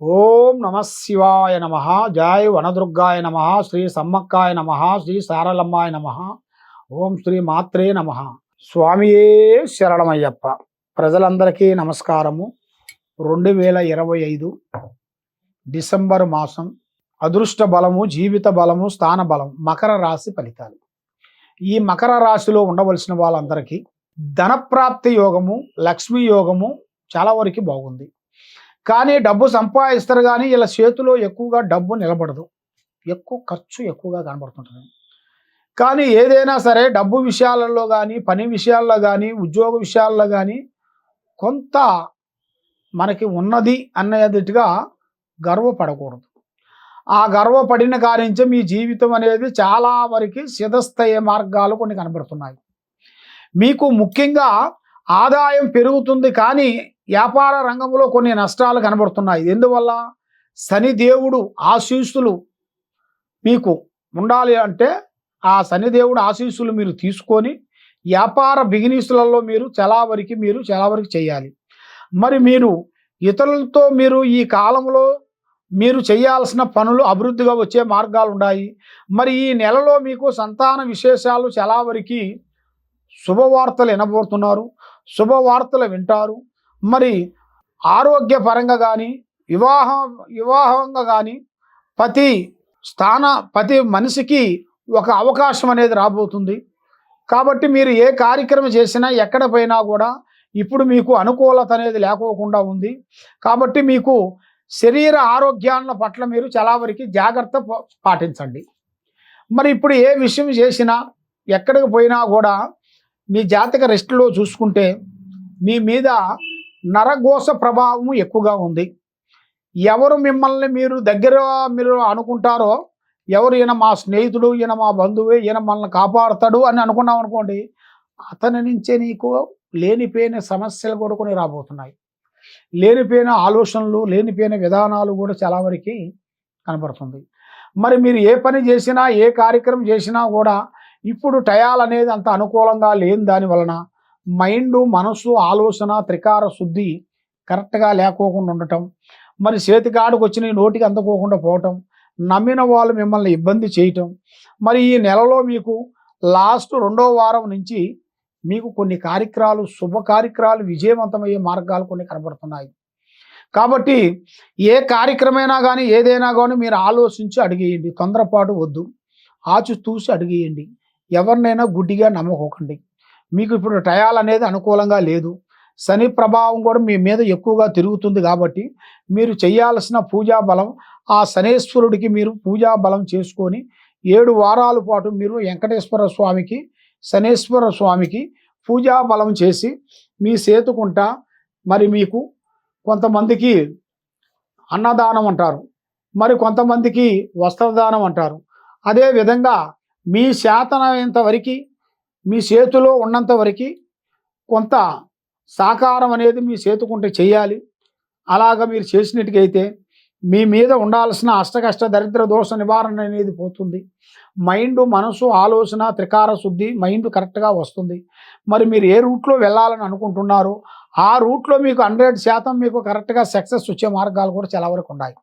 ఓం నమ శివాయ నమ జయ వనదుర్గాయ నమ శ్రీ సమ్మక్కాయ నమ శ్రీ సారలమ్మాయ నమ ఓం శ్రీ మాత్రే నమ. స్వామియే శరణమయ్యప్ప. ప్రజలందరికీ నమస్కారము. రెండు వేల ఇరవై ఐదు డిసెంబర్ మాసం అదృష్ట బలము జీవిత బలము స్థాన బలం మకర రాశి ఫలితాలు. ఈ మకర రాశిలో ఉండవలసిన వాళ్ళందరికీ ధనప్రాప్తి యోగము లక్ష్మీ యోగము చాలా వరకు బాగుంది. కానీ డబ్బు సంపాదిస్తారు కానీ ఇలా చేతిలో ఎక్కువగా డబ్బు నిలబడదు. ఎక్కువ ఖర్చు ఎక్కువగా కనబడుతుంటుంది. కానీ ఏదైనా సరే డబ్బు విషయాలలో కానీ పని విషయాల్లో కానీ ఉద్యోగ విషయాల్లో కానీ కొంత మనకి ఉన్నది అన్నదిగా గర్వపడకూడదు. ఆ గర్వపడిన కారించి మీ జీవితం అనేది చాలా వరకు సిధస్థయ్యే మార్గాలు కొన్ని కనబడుతున్నాయి. మీకు ముఖ్యంగా ఆదాయం పెరుగుతుంది కానీ వ్యాపార రంగంలో కొన్ని నష్టాలు కనబడుతున్నాయి. ఎందువల్ల? శని దేవుడు ఆశీస్సులు మీకు ఉండాలి అంటే ఆ శనిదేవుడు ఆశీస్సులు మీరు తీసుకొని వ్యాపార బిగినీసులలో మీరు చాలా వరకు మీరు చాలా వరకు చేయాలి. మరి మీరు ఇతరులతో మీరు ఈ కాలంలో మీరు చేయాల్సిన పనులు అభివృద్ధిగా వచ్చే మార్గాలు ఉన్నాయి. మరి ఈ నెలలో మీకు సంతాన విశేషాలు చాలా వరకు శుభవార్తలు వినబోతున్నారు. శుభవార్తలు వింటారు. మరి ఆరోగ్యపరంగా కానీ వివాహం వివాహంగా కానీ ప్రతి స్థాన ప్రతి మనిషికి ఒక అవకాశం అనేది రాబోతుంది. కాబట్టి మీరు ఏ కార్యక్రమం చేసినా ఎక్కడ పోయినా కూడా ఇప్పుడు మీకు అనుకూలత అనేది లేకోకుండా ఉంది. కాబట్టి మీకు శరీర ఆరోగ్యాల పట్ల మీరు చాలా వరకు జాగ్రత్త పాటించండి. మరి ఇప్పుడు ఏ విషయం చేసినా ఎక్కడికి పోయినా కూడా మీ జాతక రెస్ట్లో చూసుకుంటే మీ మీద నరఘోష ప్రభావం ఎక్కువగా ఉంది. ఎవరు మిమ్మల్ని మీరు దగ్గర మీరు అనుకుంటారో ఎవరు ఈయన మా స్నేహితుడు ఈయన మా బంధువే ఈయన మనల్ని కాపాడుతాడు అని అనుకున్నాం అనుకోండి అతని నుంచే నీకు లేనిపోయిన సమస్యలు కూడా కొన్ని రాబోతున్నాయి. లేనిపోయిన ఆలోచనలు లేనిపోయిన విధానాలు కూడా చాలా వరకు కనబడుతుంది. మరి మీరు ఏ పని చేసినా ఏ కార్యక్రమం చేసినా కూడా ఇప్పుడు టయాల్ అనేది అంత అనుకూలంగా లేని దాని వలన మైండ్ మనసు ఆలోచన త్రికార శుద్ధి కరెక్ట్గా లేకోకుండా ఉండటం మరి చేతికాడికి వచ్చిన నోటికి అందుకోకుండా పోవటం నమ్మిన వాళ్ళు మిమ్మల్ని ఇబ్బంది చేయటం మరి ఈ నెలలో మీకు లాస్ట్ రెండో వారం నుంచి మీకు కొన్ని కార్యక్రమాలు శుభ కార్యక్రమాలు విజయవంతమయ్యే మార్గాలు కొన్ని కనబడుతున్నాయి. కాబట్టి ఏ కార్యక్రమైనా కానీ ఏదైనా కానీ మీరు ఆలోచించి అడిగేయండి. తొందరపాటు వద్దు. ఆచి తూసి అడిగేయండి. ఎవరినైనా గుడ్డిగా నమ్మకోకండి. మీకు ఇప్పుడు టయాల్ అనేది అనుకూలంగా లేదు. శని ప్రభావం కూడా మీ మీద ఎక్కువగా తిరుగుతుంది కాబట్టి మీరు చేయాల్సిన పూజా బలం ఆ శనేశ్వరుడికి మీరు పూజా బలం చేసుకొని ఏడు వారాల పాటు మీరు వెంకటేశ్వర స్వామికి శనేశ్వర స్వామికి పూజా బలం చేసి మీ సేతుకుంటా మరి మీకు కొంతమందికి అన్నదానం అంటారు. మరి కొంతమందికి వస్త్రదానం అంటారు. అదే విధంగా మీ శాతనైనంత వరకు మీ చేతిలో ఉన్నంత వరకు కొంత సాకారం అనేది మీ చేతుకుంటే చేయాలి. అలాగ మీరు చేసినట్టుకైతే మీ మీద ఉండాల్సిన అష్టకష్ట దరిద్ర దోష నివారణ అనేది పోతుంది. మైండ్ మనసు ఆలోచన త్రికార శుద్ధి మైండ్ కరెక్ట్గా వస్తుంది. మరి మీరు ఏ రూట్లో వెళ్ళాలని అనుకుంటున్నారో ఆ రూట్లో మీకు హండ్రెడ్ శాతం మీకు కరెక్ట్గా సక్సెస్ వచ్చే మార్గాలు కూడా చాలా వరకు ఉన్నాయి.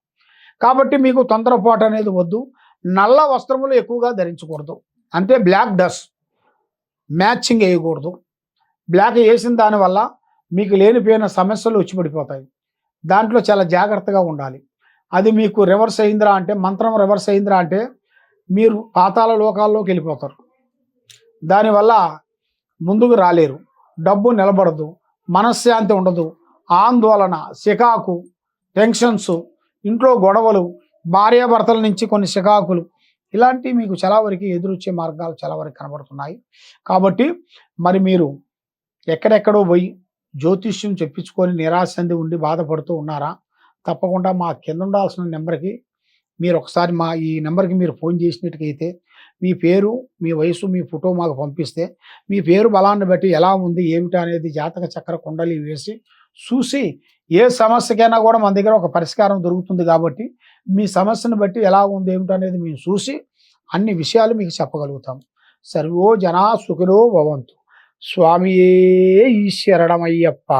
కాబట్టి మీకు తొందరపాటు అనేది వద్దు. నల్ల వస్త్రములు ఎక్కువగా ధరించకూడదు. అంటే బ్లాక్ డస్ట్. మ్యాచింగ్ వేయకూడదు. బ్లాక్ వేసిన దానివల్ల మీకు లేనిపోయిన సమస్యలు వచ్చి పడిపోతాయి. దాంట్లో చాలా జాగ్రత్తగా ఉండాలి. అది మీకు రివర్స్ అయిందిరా అంటే మంత్రం రివర్స్ అయిందిరా అంటే మీరు పాతాల లోకాల్లోకి వెళ్ళిపోతారు. దానివల్ల ముందుకు రాలేరు. డబ్బు నిలబడదు. మనశ్శాంతి ఉండదు. ఆందోళన సికాకు టెన్షన్స్ ఇంట్లో గొడవలు భార్యాభర్తల నుంచి కొన్ని సికాకులు ఇలాంటివి మీకు చాలా వరకు ఎదురొచ్చే మార్గాలు చాలా వరకు కనబడుతున్నాయి. కాబట్టి మరి మీరు ఎక్కడెక్కడో పోయి జ్యోతిష్యం చెప్పించుకొని నిరాశ చెంది ఉండి బాధపడుతూ ఉన్నారా? తప్పకుండా మా కింద ఉండాల్సిన నెంబర్కి మీరు ఒకసారి మా ఈ నెంబర్కి మీరు ఫోన్ చేసినట్టుకైతే మీ పేరు మీ వయసు మీ ఫోటో మాకు పంపిస్తే మీ పేరు బలాన్ని బట్టి ఎలా ఉంది ఏమిటి అనేది జాతక చక్ర కుండలి వేసి చూసి ఏ సమస్యకైనా కూడా మన దగ్గర ఒక పరిష్కారం దొరుకుతుంది కాబట్టి మీ సమస్యను బట్టి ఎలా ఉంది ఏమిటి అనేది మేము చూసి అన్ని విషయాలు మీకు చెప్పగలుగుతాం. సర్వో జనా సుఖినో భవంతు. స్వామియే ఈశ్వరణమయ్యప్ప